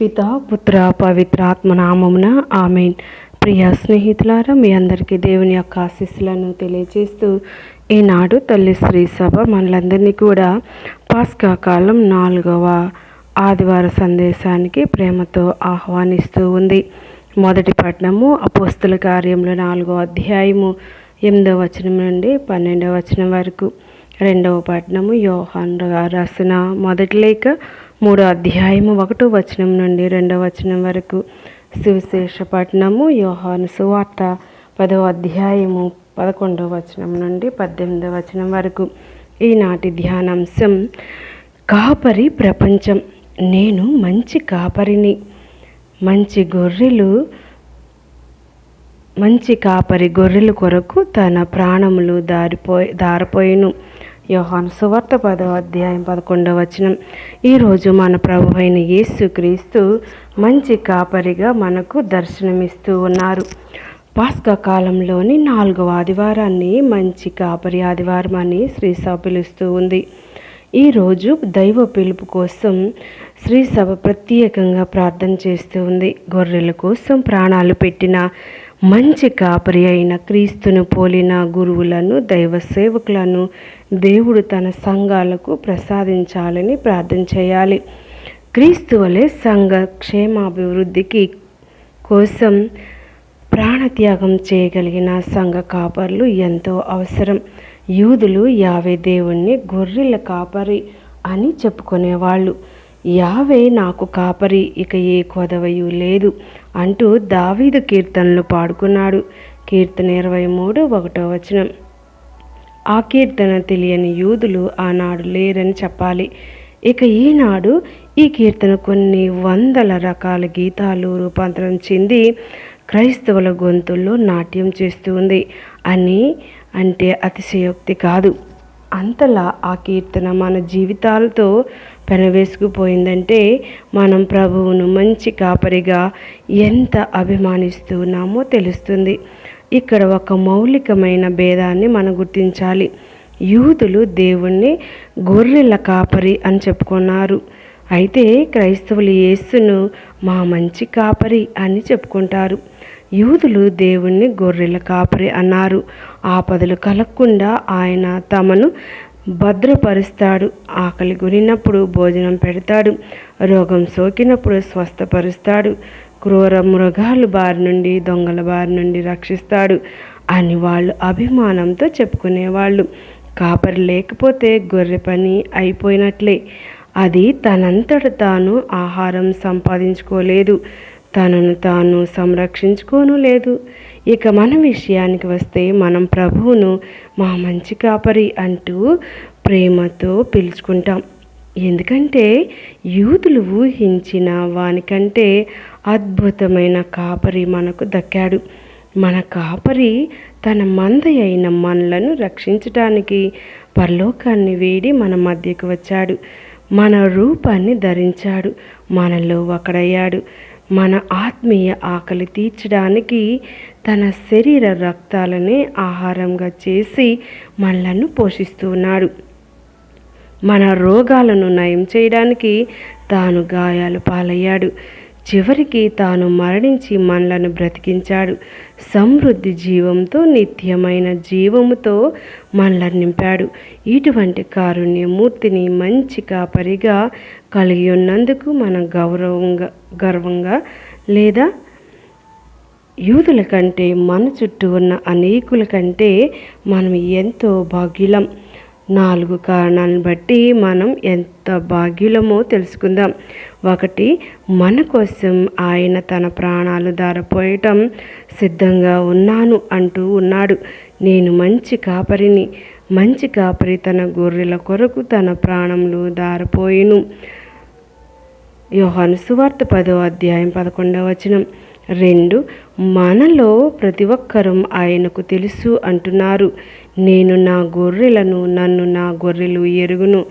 పిత పుత్ర పవిత్రాత్మ నామమున ఆమెన్. ప్రియ స్నేహితులారా మీ అందరికీ దేవుని యొక్క ఆశీస్సులను తెలియజేస్తూ ఈనాడు తల్లి శ్రీ సభ మనలందరినీ కూడా పాస్కా కాలం నాలుగవ ఆదివార సందేశానికి ప్రేమతో ఆహ్వానిస్తూ ఉంది. మొదటి పట్టణము అపోస్తుల కార్యంలో నాలుగో అధ్యాయము ఎనిమిదవ వచనం నుండి పన్నెండవ వచనం వరకు. రెండవ పట్టణము యోహాన్ రాసిన మొదటి లేఖ మూడో అధ్యాయము ఒకటో వచనం నుండి రెండవ వచనం వరకు. సువిశేష పట్టణము యోహాను సువార్త పదవ అధ్యాయము పదకొండవ వచనం నుండి పద్దెనిమిదవ వచనం వరకు. ఈనాటి ధ్యానాంశం కాపరి ప్రపంచం నేను మంచి కాపరిని. మంచి గొర్రెలు మంచి కాపరి గొర్రెల కొరకు తన ప్రాణములు దారిపోయి దారిపోయిను. యోహాను సువార్త పదవ అధ్యాయం పదకొండవ వచనం. ఈరోజు మన ప్రభు అయిన యేసు క్రీస్తు మంచి కాపరిగా మనకు దర్శనమిస్తూ ఉన్నారు. పాస్కా కాలంలోని నాలుగవ ఆదివారాన్ని మంచి కాపరి ఆదివారం అని శ్రీసభ పిలుస్తూ ఉంది. ఈరోజు దైవ పిలుపు కోసం శ్రీ సభ ప్రత్యేకంగా ప్రార్థన చేస్తూ ఉంది. గొర్రెల కోసం ప్రాణాలు పెట్టిన మంచి కాపరి అయిన క్రీస్తును పోలిన గురువులను దైవ సేవకులను దేవుడు తన సంఘాలకు ప్రసాదించాలని ప్రార్థన చేయాలి. క్రీస్తు వలె సంఘ క్షేమాభివృద్ధికి కోసం ప్రాణత్యాగం చేయగలిగిన సంఘ కాపర్లు ఎంతో అవసరం. యూదులు యావే దేవుణ్ణి గొర్రెల కాపరి అని చెప్పుకునేవాళ్ళు. యావే నాకు కాపరి ఇక ఏ కొదవయు లేదు అంటూ దావీదు కీర్తనలు పాడుకున్నాడు. కీర్తన ఇరవై మూడు ఒకటో వచనం. ఆ కీర్తన తెలియని యూదులు ఆనాడు లేరని చెప్పాలి. ఇక ఈనాడు ఈ కీర్తన కొన్ని వందల రకాల గీతాలు రూపాంతరం చెంది క్రైస్తవుల గొంతుల్లో నాట్యం చేస్తుంది అని అంటే అతిశయోక్తి కాదు. అంతలా ఆ కీర్తన మన జీవితాలతో పెనవేసుకుపోయిందంటే మనం ప్రభువును మంచి కాపరిగా ఎంత అభిమానిస్తున్నామో తెలుస్తుంది. ఇక్కడ ఒక మౌలికమైన భేదాన్ని మనం గుర్తించాలి. యూదులు దేవుణ్ణి గొర్రెల కాపరి అని చెప్పుకున్నారు. అయితే క్రైస్తవులు యేసును మా మంచి కాపరి అని చెప్పుకుంటారు. యూదులు దేవుణ్ణి గొర్రెల కాపరి అన్నారు. ఆపదలు కలగకుండా ఆయన తమను భద్రపరుస్తాడు. ఆకలి గురినప్పుడు భోజనం పెడతాడు. రోగం సోకినప్పుడు స్వస్థపరుస్తాడు. క్రూర మృగాలు బారి నుండి దొంగల బారి నుండి రక్షిస్తాడు అని వాళ్ళు అభిమానంతో చెప్పుకునేవాళ్ళు. కాపరి లేకపోతే గొర్రె పని అయిపోయినట్లే. అది తనంతట తాను ఆహారం సంపాదించుకోలేదు. తనను తాను సంరక్షించుకోను లేదు. ఇక మన విషయానికి వస్తే మనం ప్రభువును మా మంచి కాపరి అంటూ ప్రేమతో పిలుచుకుంటాం. ఎందుకంటే యూదులు ఊహించిన వానికంటే అద్భుతమైన కాపరి మనకు దక్కాడు. మన కాపరి తన మంద అయిన మనలను రక్షించటానికి పరలోకాన్ని వేడి మన మధ్యకు వచ్చాడు. మన రూపాన్ని ధరించాడు. మనలో ఒకడయ్యాడు. మన ఆత్మీయ ఆకలి తీర్చడానికి తన శరీర రక్తాలనే ఆహారంగా చేసి మనలను పోషిస్తున్నాడు మన రోగాలను నయం చేయడానికి తాను గాయాలు పాలయ్యాడు. చివరికి తాను మరణించి మనలను బ్రతికించాడు. సమృద్ధి జీవంతో నిత్యమైన జీవముతో మనలను నింపాడు. ఇటువంటి కారుణ్యమూర్తిని మంచి కాపరిగా కలిగి ఉన్నందుకు మనం గౌరవంగా గర్వంగా లేదా యూదుల కంటే మన చుట్టూ ఉన్న అనేకుల కంటే మనం ఎంతో భాగ్యులం. నాలుగు కారణాలను బట్టి మనం ఎంత భాగ్యులమో తెలుసుకుందాం. ఒకటి మన కోసం ఆయన తన ప్రాణాలు దారపోయటం. సిద్ధంగా ఉన్నాను అంటూ ఉన్నాడు. నేను మంచి కాపరిని. మంచి కాపరి తన గొర్రెల కొరకు తన ప్రాణంలో దారపోయిను. యోహాను సువార్త పదో అధ్యాయం పదకొండవ వచనం. రెండు మనలో ప్రతి ఒక్కరూ ఆయనకు తెలుసు అంటున్నారు. నేను నా గొర్రెలను నన్ను నా గొర్రెలు ఎరుగును.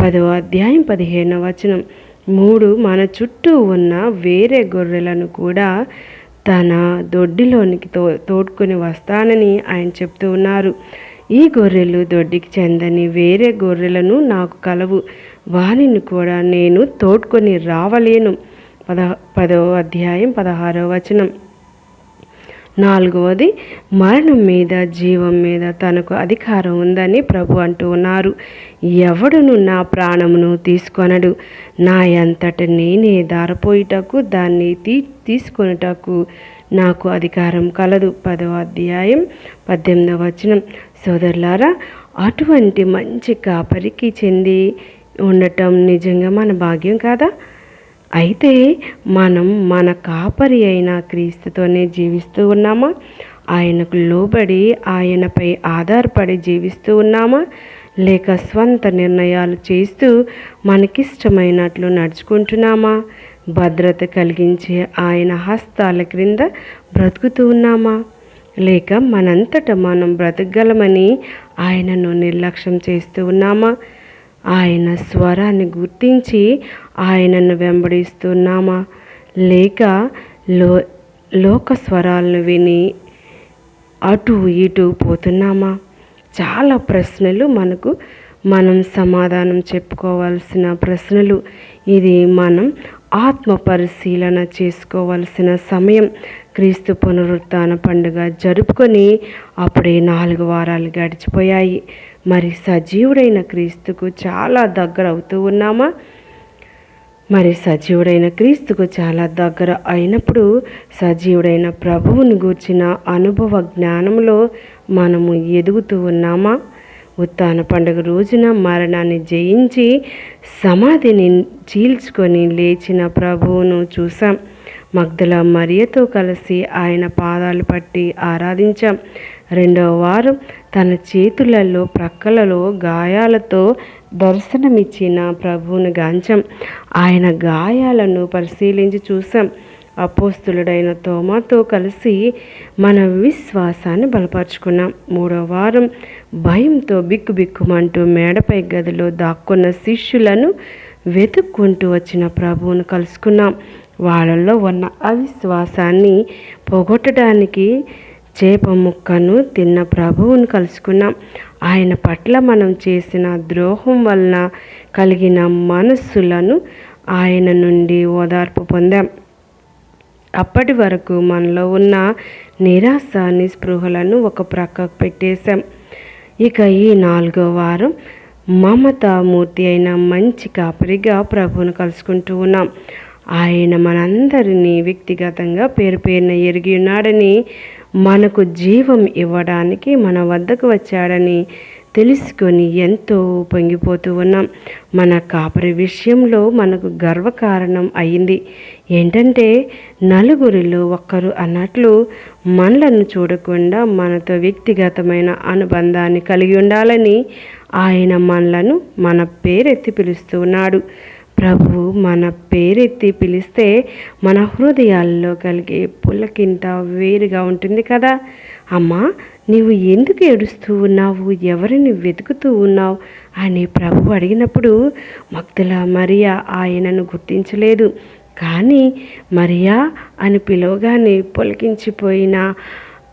పదవ అధ్యాయం పదిహేనవ వచనం. మూడు మన చుట్టూ ఉన్న వేరే గొర్రెలను కూడా తన దొడ్డిలోనికి తో తోడ్కొని వస్తానని ఆయన చెప్తూ ఉన్నారు. ఈ గొర్రెలు దొడ్డికి చెందని వేరే గొర్రెలను నాకు కలవు. వారిని కూడా నేను తోడ్కొని రావలేను. పద పదో అధ్యాయం పదహారో వచనం. నాలుగవది మరణం మీద జీవం మీద తనకు అధికారం ఉందని ప్రభు అంటూ ఉన్నారు. ఎవడును నా ప్రాణమును తీసుకొనడు? నా అంతట నేనే దారపోయిటకు దాన్ని తీ తీసుకొనుటకు నాకు అధికారం కలదు. పదవ అధ్యాయం పద్దెనిమిదవ వచనం. సోదరులారా అటువంటి మంచి కాపరికి చెంది ఉండటం నిజంగా మన భాగ్యం కాదా? అయితే మనం మన కాపరి అయిన క్రీస్తుతోనే జీవిస్తూ ఉన్నామా? ఆయనకు లోబడి ఆయనపై ఆధారపడి జీవిస్తూ ఉన్నామా? లేక స్వంత నిర్ణయాలు చేస్తూ మనకిష్టమైనట్లు నడుచుకుంటున్నామా? భద్రత కలిగించే ఆయన హస్తాల క్రింద బ్రతుకుతూ ఉన్నామా? లేక మనంతట మనం బ్రతకగలమని ఆయనను నిర్లక్ష్యం చేస్తూ ఉన్నామా? ఆయన స్వరాన్ని గుర్తించి ఆయనను వెంబడిస్తున్నామా? లేక లో లోక స్వరాలను విని అటు ఇటు పోతున్నామా? చాలా ప్రశ్నలు మనకు మనం సమాధానం చెప్పుకోవాల్సిన ప్రశ్నలు. ఇది మనం ఆత్మ పరిశీలన చేసుకోవాల్సిన సమయం. క్రీస్తు పునరుత్థాన పండుగ జరుపుకొని అప్పుడే నాలుగు వారాలు గడిచిపోయాయి. మరి సజీవుడైన క్రీస్తుకు చాలా దగ్గర అవుతూ ఉన్నామా? మరి సజీవుడైన క్రీస్తుకు చాలా దగ్గర అయినప్పుడు సజీవుడైన ప్రభువును గూర్చిన అనుభవ జ్ఞానంలో మనము ఎదుగుతూ ఉన్నామా? ఉత్తాన పండుగ రోజున మరణాన్ని జయించి సమాధిని చీల్చుకొని లేచిన ప్రభువును చూసాం మగ్ధల మరియతో కలిసి ఆయన పాదాలు పట్టి ఆరాధించాం. రెండవ వారం తన చేతులలో ప్రక్కలలో గాయాలతో దర్శనమిచ్చిన ప్రభువును గాంచాం. ఆయన గాయాలను పరిశీలించి చూసాం అపోస్తులుడైన తోమాతో కలిసి మన విశ్వాసాన్ని బలపరుచుకున్నాం. మూడో వారం భయంతో బిక్కు బిక్కుమంటూ మేడపై గదిలో దాక్కున్న శిష్యులను వెతుక్కుంటూ వచ్చిన ప్రభువును కలుసుకున్నాం. వాళ్ళల్లో ఉన్న అవిశ్వాసాన్ని పోగొట్టడానికి చేప ముక్కను తిన్న ప్రభువును కలుసుకున్నాం. ఆయన పట్ల మనం చేసిన ద్రోహం వలన కలిగిన మనస్సులను ఆయన నుండి ఓదార్పు పొందాం. అప్పటి వరకు మనలో ఉన్న నిరాశ నిస్పృహలను ఒక ప్రక్కకు పెట్టేశాం. ఇక ఈ నాలుగో వారం మమతామూర్తి అయిన మంచి కాపరిగా ప్రభువును కలుసుకుంటూ ఉన్నాం. ఆయన మనందరినీ వ్యక్తిగతంగా పేరు పేరున ఎరిగి ఉన్నాడని మనకు జీవం ఇవ్వడానికి మన వద్దకు వచ్చాడని తెలుసుకొని ఎంతో పొంగిపోతూ ఉన్నాం. మన కాపరి విషయంలో మనకు గర్వకారణం అయింది. ఏంటంటే నలుగురిలో ఒక్కరు అన్నట్లు మనలను చూడకుండా మనతో వ్యక్తిగతమైన అనుబంధాన్ని కలిగి ఉండాలని ఆయన మనలను మన పేరెత్తి పిలుస్తున్నాడు ప్రభు మన పేరెత్తి పిలిస్తే మన హృదయాల్లో కలిగే పుల్లకింత వేరుగా ఉంటుంది కదా. అమ్మా నీవు ఎందుకు ఏడుస్తూ ఉన్నావు? ఎవరిని వెతుకుతూ ఉన్నావు? అని ప్రభు అడిగినప్పుడు మక్తుల మరియా ఆయనను గుర్తించలేదు. కానీ మరియా అని పిలవగానే పులకించిపోయిన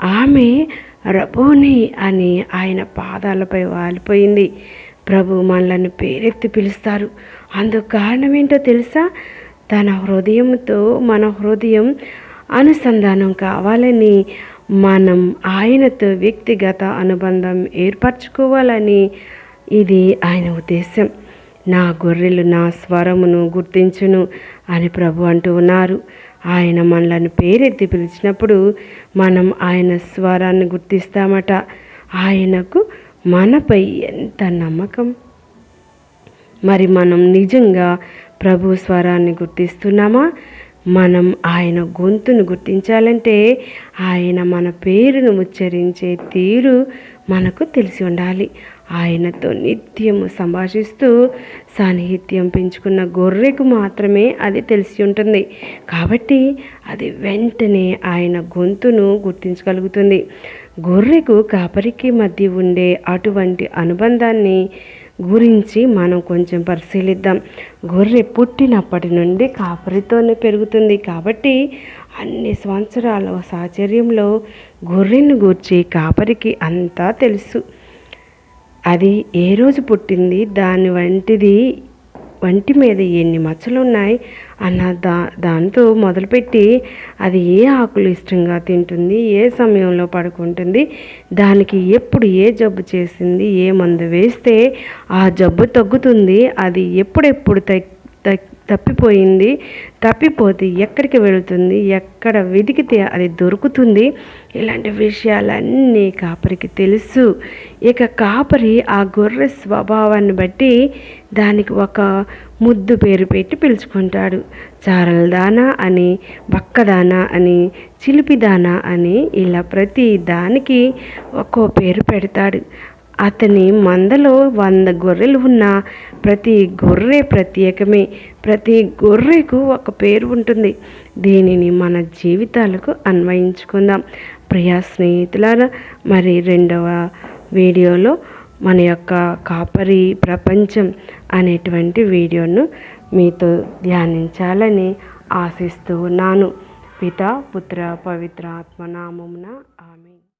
ఆమె రబోని అని ఆయన పాదాలపై వాలిపోయింది. ప్రభు మనలను పేరెత్తి పిలుస్తారు. అందుకు కారణం ఏంటో తెలుసా? తన హృదయంతో మన హృదయం అనుసంధానం కావాలని మనం ఆయనతో వ్యక్తిగత అనుబంధం ఏర్పరచుకోవాలని ఇది ఆయన ఉద్దేశం. నా గొర్రెలు నా స్వరమును గుర్తించును అని ప్రభు అంటూ ఉన్నారు. ఆయన మనలను పేరెత్తి పిలిచినప్పుడు మనం ఆయన స్వరాన్ని గుర్తిస్తామట. ఆయనకు మనపై ఎంత నమ్మకం? మరి మనం నిజంగా ప్రభు స్వరాన్ని గుర్తిస్తున్నామా? మనం ఆయన గొంతును గుర్తించాలంటే ఆయన మన పేరును ఉచ్చరించే తీరు మనకు తెలిసి ఉండాలి. ఆయనతో నిత్యము సంభాషిస్తూ సాన్నిహిత్యం పెంచుకున్న గొర్రెకు మాత్రమే అది తెలిసి ఉంటుంది. కాబట్టి అది వెంటనే ఆయన గొంతును గుర్తించగలుగుతుంది. గొర్రెకు కాపరికి మధ్య ఉండే అటువంటి అనుబంధాన్ని గురించి మనం కొంచెం పరిశీలిద్దాం. గొర్రె పుట్టినప్పటి నుండి కాపరితోనే పెరుగుతుంది కాబట్టి అన్ని సంవత్సరాల సాహచర్యంలో గొర్రెను గూర్చి కాపరికి అంతా తెలుసు. అది ఏ రోజు పుట్టింది? దాని వంటిది వంటి మీద ఎన్ని మచ్చలు ఉన్నాయి అన్న దా దాంతో మొదలుపెట్టి అది ఏ ఆకులు ఇష్టంగా తింటుంది ఏ సమయంలో పడుకుంటుంది దానికి ఎప్పుడు ఏ జబ్బు చేసింది ఏ మందు వేస్తే ఆ జబ్బు తగ్గుతుంది అది ఎప్పుడెప్పుడు తగ్ తగ్ తప్పిపోయింది. తప్పిపోతే ఎక్కడికి వెళుతుంది? ఎక్కడ వెతికితే అది దొరుకుతుంది? ఇలాంటి విషయాలన్నీ కాపరికి తెలుసు. ఇక కాపరి ఆ గొర్రె స్వభావాన్ని బట్టి దానికి ఒక ముద్దు పేరు పెట్టి పిలుచుకుంటాడు. చారలదానా అని బక్కదానా అని చిలిపిదానా అని ఇలా ప్రతి దానికి ఒక్కో పేరు పెడతాడు. అతని మందలో వంద గొర్రెలు ఉన్న ప్రతి గొర్రె ప్రత్యేకమే. ప్రతి గొర్రెకు ఒక పేరు ఉంటుంది. దీనిని మన జీవితాలకు అన్వయించుకుందాం. ప్రియా స్నేహితులారా మరి రెండవ వీడియోలో మన యొక్క కాపరి ప్రపంచం అనేటువంటి వీడియోను మీతో ధ్యానించాలని ఆశిస్తూ ఉన్నాను. పిత పుత్ర పవిత్ర ఆత్మనామమున